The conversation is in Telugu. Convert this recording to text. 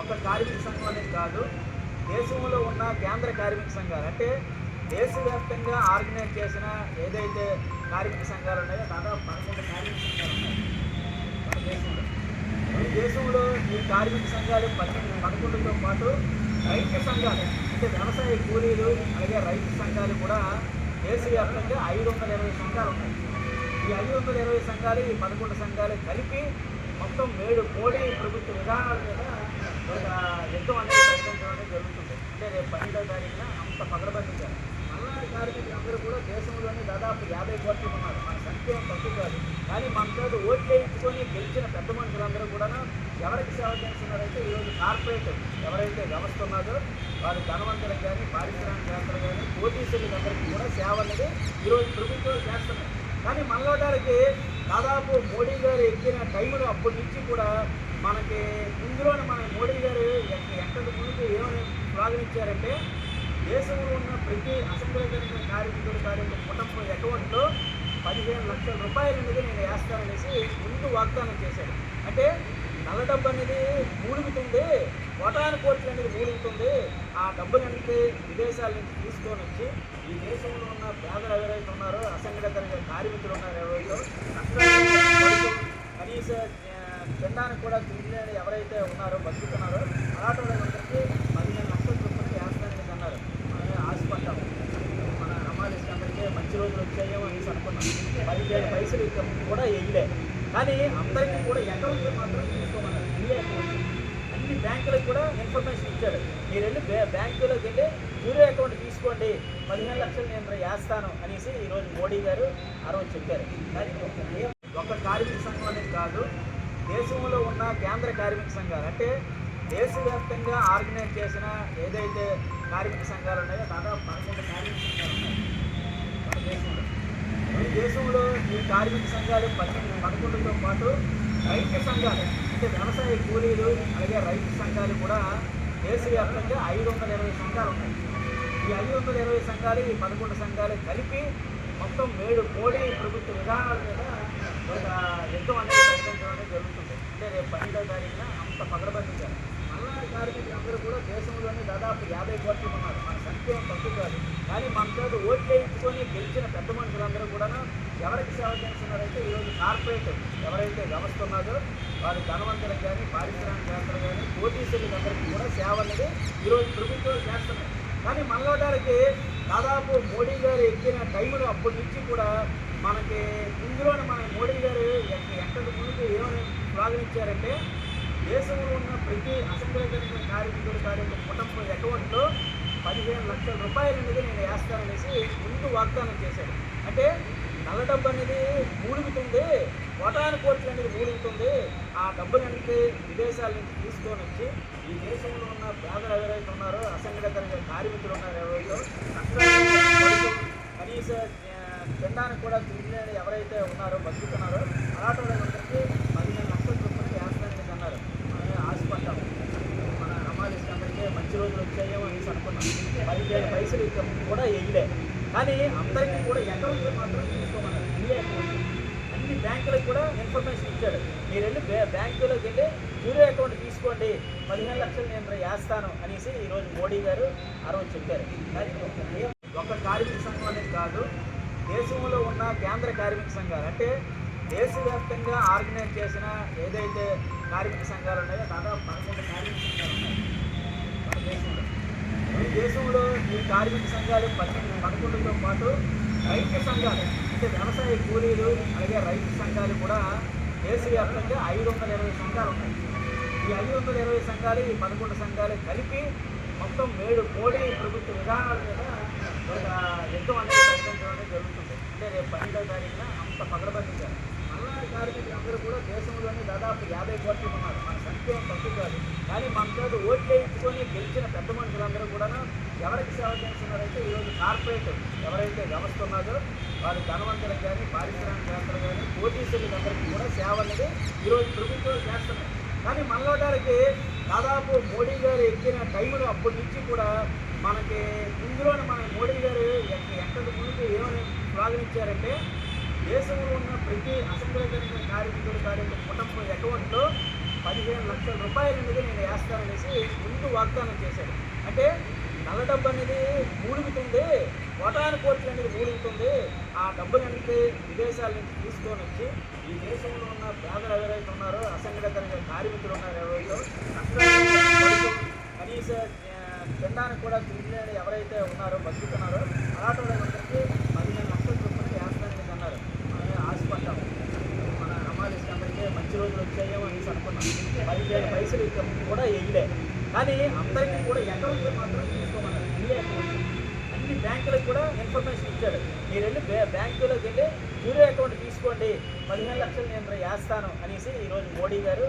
ఒక కార్మిక సంఘం అనేది కాదు దేశంలో ఉన్న కేంద్ర కార్మిక సంఘాలు. అంటే దేశవ్యాప్తంగా ఆర్గనైజ్ చేసిన ఏదైతే కార్మిక సంఘాలు ఉన్నాయో దాదాపు పదకొండు కార్మిక సంఘాలు ఉన్నాయి మన దేశంలో. ఈ దేశంలో ఈ కార్మిక సంఘాలు పన్నెండు పదకొండుతో పాటు రైతు సంఘాలు అంటే వ్యవసాయ కూలీలు అలాగే రైతు సంఘాలు కూడా దేశవ్యాప్తంగా ఐదు వందల ఇరవై సంఘాలు ఉన్నాయి. ఈ ఐదు వందల ఇరవై సంఘాలు ఈ పదకొండు సంఘాలు కలిపి మొత్తం ఏడు కోడి ప్రభుత్వ విధానాల మీద యుద్ధం అనేది ప్రకటించడం అనేది జరుగుతుంది. అంటే రేపు పన్నెండవ తారీఖున అంత పగడబందిగా మల్లాడి కార్మికులు అందరూ కూడా దేశంలోనే దాదాపు యాభై కోట్లు ఉన్నారు. మన సంఖ్య ఏం తక్కువ కాదు. కానీ మన చోటు ఓట్లు వేయించుకొని గెలిచిన పెద్ద మనుషులందరూ కూడా ఎవరికి సేవ చేస్తున్నారంటే ఈరోజు కార్పొరేట్ ఎవరైతే వ్యవస్థ ఉన్నదో వారి ధనవంతులకు కానీ పారిశ్రామికవేత్తలు కానీ కోటీశ్వరులకు అందరికీ కూడా సేవ అనేది ఈరోజు ప్రభుత్వం చేస్తున్నాయి. కానీ మనలోటానికి దాదాపు మోడీ గారు ఎక్కిన టైంలో అప్పటి నుంచి కూడా మనకి ఇందులోనే మన మోడీ గారు ఎక్క- ఎక్కడి ముందుకు ఏమని ప్రారంభించారంటే దేశంలో ఉన్న ప్రతి అసంఘటిత కార్మికుడు కార్మిక కుటుంబ అకౌంట్లో పదిహేను లక్షల రూపాయలు అనేది నేను వేస్తాననేసి ముందు వాగ్దానం చేశాడు అంటే నల్ల డబ్బు అనేది మూలుగుతుంది కోటాను కోట్లు అనేది మూలుగుతుంది. ఆ డబ్బులు అనేది విదేశాల నుంచి తీసుకొని వచ్చి ఈ దేశంలో ఉన్న పేదలు ఎవరైతే ఉన్నారో అసంఘటిత కార్మికులు ఉన్నారో ఎవరైతే కష్టాలు పడుతూ కనీస ఆ, తినడానికి కూడా తినలేని ఎవరైతే ఉన్నారో బతుకుతున్నారో అలాంటి వాళ్ళందరికీ పదిహేను లక్షల రూపాయలు వేస్తానని అన్నారు మనమే హాస్పిటల్ మన అమ్మాయి అందరికీ మంచి రోజులు వచ్చాయేమో అనేసి అనుకున్నాం. పదిహేను పైసలు కూడా వెళ్ళే కానీ అందరికీ కూడా అకౌంట్ మాత్రం తీసుకోమన్నారు. ఈ అకౌంట్ అన్ని బ్యాంకులకు కూడా ఇన్ఫర్మేషన్ ఇచ్చాడు మీరు వెళ్ళి బ్యా బ్యాంకులోకి వెళ్ళి జీరో అకౌంట్ తీసుకోండి. పదిహేను లక్షలు నేను వేస్తాను అనేసి ఈరోజు మోడీ గారు ఆ రోజు చెప్పారు. కానీ ఒక్క ఒక కార్మిక సంఘం అనేది కాదు. దేశంలో ఉన్న కేంద్ర కార్మిక సంఘాలు అంటే దేశవ్యాప్తంగా ఆర్గనైజ్ చేసిన ఏదైతే కార్మిక సంఘాలు ఉన్నాయో దాదాపు పదకొండు కార్మిక సంఘాలు ఉన్నాయి. మన దేశంలో. ఈ దేశంలో ఈ కార్మిక సంఘాలు పన్నెండు పదకొండుతో పాటు రైతు సంఘాలు అంటే వ్యవసాయ కూలీలు అలాగే రైతు సంఘాలు కూడా దేశవ్యాప్తంగా ఐదు వందల ఇరవై సంఘాలు ఉన్నాయి. ఈ ఐదు వందల ఇరవై సంఘాలు ఈ పదకొండు సంఘాలు కలిపి మొత్తం ఏడు కోడి ప్రభుత్వ విధానాల మీద యుద్ధం అనేది ప్రకటించడం అనేది జరుగుతుంది. అంటే రేపు పన్నెండవ తారీఖున అంత పగడబందిగా మల్లాడి కార్మికులు అందరూ కూడా దేశంలోనే దాదాపు యాభై కోట్లు ఉన్నారు. మన సంఖ్య ఏం తక్కువ కాదు. కానీ మన చోటు ఓట్లు వేయించుకొని గెలిచిన పెద్ద మనుషులందరూ కూడా ఎవరికి సేవ చేస్తున్నారంటే ఈరోజు కార్పొరేట్ ఎవరైతే వ్యవస్థ ఉన్నదో వారి ధనవంతులకు కానీ పారిశ్రామికవేత్తలు కానీ కోటీశ్వరులకు అందరికీ కూడా సేవ అనేది ఈరోజు ప్రభుత్వం చేస్తున్నాయి. కానీ మనలోటానికి దాదాపు మోడీ గారు ఎక్కిన టైంలో అప్పటి నుంచి కూడా మనకి ఇందులోనే మన మోడీ గారు ఎక్కడి ముందు ఏమని స్లోగన్ దేశంలో ఉన్న ప్రతి అసంఘటిత కార్మికుడు కార్మిక కుటుంబం అకౌంట్లో పదిహేను లక్షల రూపాయలు అనేది నేను వేస్తాననేసి ముందు వాగ్దానం చేశాడు అంటే నల్ల డబ్బు అనేది మూలుగుతుంది కోటాను కోట్లు అనేది మూలుగుతుంది. ఆ డబ్బులు అనేది విదేశాల నుంచి తీసుకొని వచ్చి ఈ దేశంలో ఉన్న పేదలు ఎవరైతే ఉన్నారో అసంఘటిత కార్మికులు ఉన్నారు ఎవరైతే కనీస తినడానికి కూడా తిండి ఎవరైతే ఉన్నారో బతుకుతున్నారో అలాంటి వాళ్ళకి పదిహేను లక్షల రూపాయలు వేస్తానని అన్నారు. మనమే ఆశపడ్డాం మన అమ్మాయి అందరికీ మంచి రోజులు వచ్చాయేమో అనేసి అనుకున్నాం. పదిహేను పైసలు ఇక కూడా వేయలే కానీ అందరికీ కూడా అకౌంట్ మాత్రం తీసుకోమన్నారు. అన్ని బ్యాంకులకు కూడా ఇన్ఫర్మేషన్ ఇచ్చాడు. మీరు వెళ్ళి బ్యా- బ్యాంకులోకి వెళ్ళి జీరో అకౌంట్ తీసుకోండి. పదిహేను లక్షలు నేను వేస్తాను అనేసి ఈరోజు మోడీ గారు ఆ రోజు చెప్పారు. కానీ ఒక- ఒక కార్మిక సంఘం అనేది కాదు దేశంలో ఉన్న కేంద్ర కార్మిక సంఘాలు. అంటే దేశవ్యాప్తంగా ఆర్గనైజ్ చేసిన ఏదైతే కార్మిక సంఘాలు ఉన్నాయో దాదాపు పదకొండు కార్మిక సంఘాలు ఉన్నాయి. మన దేశంలో. ఈ దేశంలో ఈ కార్మిక సంఘాలు పన్నెండు పదకొండుతో పాటు రైతు సంఘాలు అంటే వ్యవసాయ కూలీలు అలాగే రైతు సంఘాలు కూడా దేశవ్యాప్తంగా ఐదు వందల ఇరవై సంఘాలు ఉన్నాయి. ఈ ఐదు వందల ఇరవై సంఘాలు ఈ పదకొండు సంఘాలు కలిపి మొత్తం ఏడు మోడీ ప్రభుత్వ విధానాల మీద ఒక యుద్ధం అనేది ప్రకటించడం జరుగుతుంది. అంటే రేపు పన్నెండవ తారీఖున అంత పగడబట్టించారు మళ్ళా కార్మికులు అందరూ కూడా దేశంలోనే దాదాపు యాభై కోట్లు ఉన్నారు. మన సంఖ్య ఏం తక్కువ కాదు కానీ మన ఓట్లు వేయించుకొని గెలిచిన పెద్ద మనుషులందరూ కూడా ఎవరికి సేవ చేస్తున్నారంటే ఈరోజు కార్పొరేట్ ఎవరైతే వ్యవస్థ ఉన్నదో వారు ధనవంతులకు కానీ పారిశ్రామికవేత్తలు కానీ కోటీశ్వరులకు అందరికీ కూడా సేవ అనేది ఈరోజు ప్రభుత్వం చేస్తున్నాయి. కానీ మనలో గారికి దాదాపు మోడీ గారు ఎక్కిన టైంలో అప్పటి నుంచి కూడా మనకి ఇందులోనే మన మోడీ గారు ఎక్కడి ముందు ఏమని స్లోగన్ దేశంలో ఉన్న ప్రతి అసంబ్లీ కార్మికుడు కార్మిక కుటుంబం అకౌంట్లో పదిహేను లక్షల రూపాయలు అనేది నేను వేస్తాననేసి ముందు వాగ్దానం చేశాడు. అంటే నల్ల డబ్బు అనేది మూడుగుతుంది కోటాను కోట్లు అనేది మూడుగుతుంది. ఆ డబ్బులు అనేది విదేశాల నుంచి తీసుకొని వచ్చి ఈ దేశంలో ఉన్న పేదలు ఎవరైతే ఉన్నారో అసంఘటిత కార్మికులు ఉన్నారు ఎవరైతే కనీస తినడానికి కూడా తినలేని ఎవరైతే ఉన్నారో బతుకుతున్నారో అలాంటి వాళ్ళందరికీ పదిహేను లక్షల చొప్పున వేస్తానని అన్నారు మనం ఆశపడ్డాం మన అమ్మాయి అందరికీ మంచి రోజులు వచ్చాయేమో అనేసి అనుకున్నాం పదిహేను పైసలు ఇక కూడా వేయలే కానీ అందరికీ కూడా అకౌంట్ మాత్రం తీసుకోమన్నారు. అన్ని అకౌంట్ అన్ని బ్యాంకులకు కూడా ఇన్ఫర్మేషన్ ఇచ్చారు. మీరు వెళ్ళి బ్యా బ్యాంకులోకి వెళ్ళి జీరో అకౌంట్ తీసుకోండి. పదిహేను లక్షలు నేను వేస్తాను అనేసి ఈరోజు మోడీ గారు